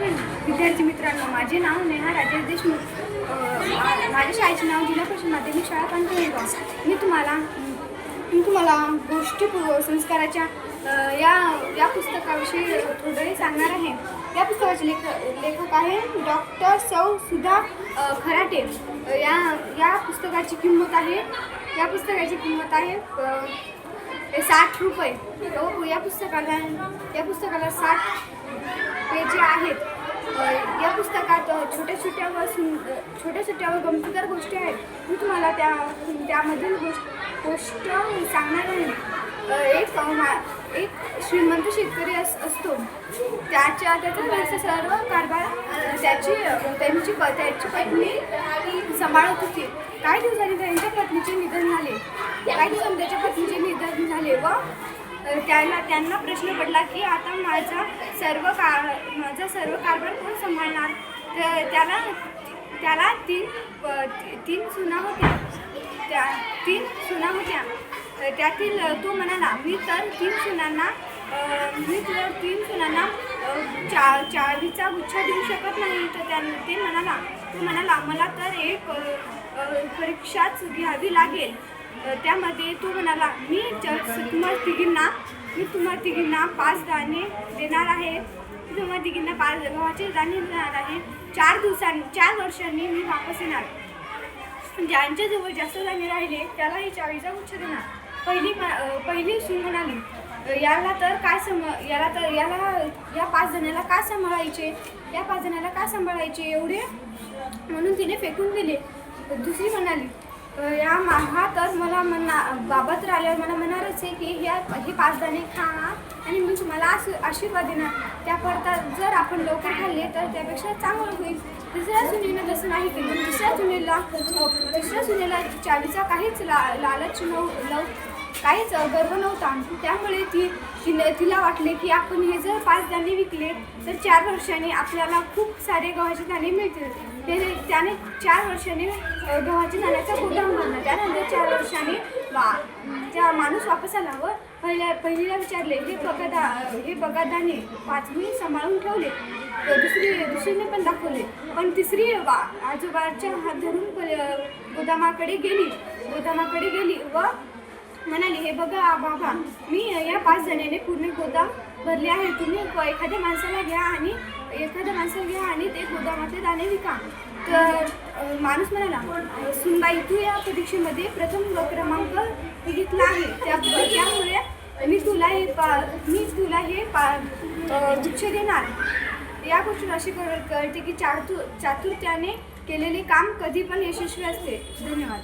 विद्यार्थी मित्रांनो माझे नाव नेहा राजेश देशमुख. माझ्या शाळेचे नाव जिल्हा परिषद माध्यमिक शाळा कांतळगाव मी तुम्हाला मी तुम्हाला गोष्टी संस्काराच्या या या पुस्तकाविषयी थोडंही सांगणार आहे. या पुस्तकाचे लेख लेखक आहे डॉक्टर सौ सुधा खराटे. या या पुस्तकाची किंमत आहे या पुस्तकाची किंमत आहे साठ रुपये. हो, हो, या पुस्तकाला या पुस्तकाला साठ या पुस्तकात छोट्या छोट्या व छोट्या छोट्या व गमतीदार गोष्टी आहेत. मी तुम्हाला त्या त्यामधील गोष्ट गोष्ट सांगणार आहे. एक मा- एक श्रीमंत शेतकरी अस असतो. त्याच्या त्याचा सर्व कारभार त्याची त्यांची प त्याची पत्नी सांभाळत होती. काही दिवसांनी त्यांच्या पत्नीचे निधन झाले. काही दिवसांनी त्याच्या पत्नीचे निधन झाले व त्याला त्यांना प्रश्न पडला की आता माझा सर्व का माझा सर्व कारभार कोण सांभाळणार? तर त्याला त्याला तीन तीन सुना होत्या. त्या तीन सुना होत्या. त्यातील तो म्हणाला मी तर तीन सुनांना मी तर तीन सुनांना चा चावीचा गुच्छा देऊ शकत नाही. तर त्या ते म्हणाला तो म्हणाला मला तर एक परीक्षाच घ्यावी लागेल. त्यामध्ये तो म्हणाला मी ज- तुम्हाला तिघींना मी तुम्हाला तिघींना पाच दाणे देणार आहे. मी तुम्हाला तिघींना पाच गव्हाचे दाणे देणार आहे. चार दिवसांनी चार वर्षांनी मी वापस येणार. ज्यांच्याजवळ जास्त दाणे राहिले त्याला ही उच्च गुच्छ देणार. पहिली मा- पहिली सून म्हणाली याला तर काय सम याला तर याला या पाच जणाला काय सांभाळायचे? या पाच जणाला काय सांभाळायचे एवढे? म्हणून तिने फेकून दिले. दुसरी म्हणाली या मा हा तर मला म्हणा बाबा तर आल्यावर मला म्हणणारच आहे की ह्या हे पाच दाणे खा आणि मी तुम्हाला आशी आशीर्वाद देणार. त्याकरता जर आपण लवकर खाल्ले तर त्यापेक्षा चांगलं होईल. तिसऱ्या सुनेनं तसं नाही केलं. दुसऱ्या सुनेला दुसऱ्या तिसऱ्या सुनेला चावीचा काहीच ला लालच नव लव काहीच गर्व नव्हता. त्यामुळे ती तिने तिला वाटले की आपण हे जर पाच दाणे विकले तर चार वर्षांनी आपल्याला खूप सारे गव्हाचे दाणे मिळतील. ते त्याने चार वर्षांनी गव्हाच्या दाण्याचा गोदाम भरला त्यानंतर चार वर्षांनी वा त्या माणूस वापस आला व पहिल्या पहिलीला विचारले हे बघा दा हे बघा दाणे. पाच मी सांभाळून ठेवले. दुसरी दुसरीने पण दाखवले. पण तिसरी वा आजोबाच्या हात धरून प- गोदामाकडे गेली. गोदामाकडे गेली व म्हणाले हे बघा बाबा मी या पाच जणांनी पूर्ण गोदाम भरले आहे तुम्ही एखाद्या माणसाला घ्या आणि एखाद्या माणसाला घ्या आणि ते गोदामातले दाणे विका. तर माणूस म्हणाला सुनबाई तू या परीक्षेमध्ये प्रथम क्रमांक घेतला आहे. त्यामुळे मी तुला हे पा मी तुला हे पा अ, देणार. या गोष्टीत अशी कळ- कळते की चातु चातुर्याने केलेले काम कधी पण यशस्वी असते. धन्यवाद.